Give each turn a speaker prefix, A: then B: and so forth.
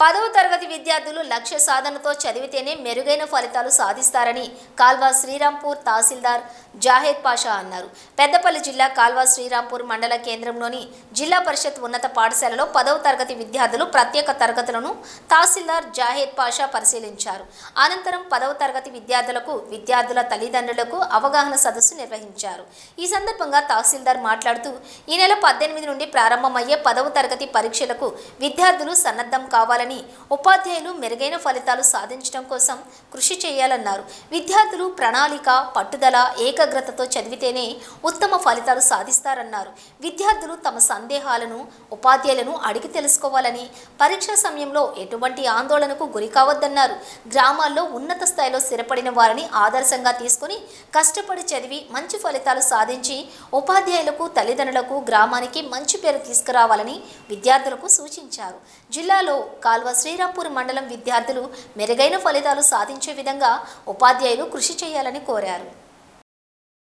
A: పదవ తరగతి విద్యార్థులు లక్ష్య సాధనతో చదివితేనే మెరుగైన ఫలితాలు సాధిస్తారని కాల్వా శ్రీరాంపూర్ తహసీల్దార్ జాహేద్ పాషా అన్నారు. పెద్దపల్లి జిల్లా కాల్వా శ్రీరాంపూర్ మండల కేంద్రంలోని జిల్లా పరిషత్ ఉన్నత పాఠశాలలో పదవ తరగతి విద్యార్థులు ప్రత్యేక తరగతులను తహసీల్దార్ జాహేద్ పాషా పరిశీలించారు. అనంతరం పదవ తరగతి విద్యార్థులకు విద్యార్థుల తల్లిదండ్రులకు అవగాహన సదస్సు నిర్వహించారు. ఈ సందర్భంగా తహసీల్దార్ మాట్లాడుతూ ఈ నెల పద్దెనిమిది నుండి ప్రారంభమయ్యే పదవ తరగతి పరీక్షలకు విద్యార్థులు సన్నద్ధం కావాలని ఉపాధ్యాయులు మెరుగైన ఫలితాలు సాధించడం కోసం కృషి చేయాలన్నారు. విద్యార్థులు ప్రణాళిక పట్టుదల ఏకాగ్రతతో చదివితేనే ఉత్తమ ఫలితాలు సాధిస్తారన్నారు. విద్యార్థులు తమ సందేహాలను ఉపాధ్యాయులను అడిగి తెలుసుకోవాలని పరీక్ష సమయంలో ఎటువంటి ఆందోళనకు గురి కావద్దన్నారు. గ్రామాల్లో ఉన్నత స్థాయిలో స్థిరపడిన వారిని ఆదర్శంగా తీసుకుని కష్టపడి చదివి మంచి ఫలితాలు సాధించి ఉపాధ్యాయులకు తల్లిదండ్రులకు గ్రామానికి మంచి పేరు తీసుకురావాలని విద్యార్థులకు సూచించారు. జిల్లాలో కాల్వ శ్రీరాంపూర్ మండలం విద్యార్థులు మెరుగైన ఫలితాలు సాధించే విధంగా ఉపాధ్యాయులు కృషి చేయాలని కోరారు.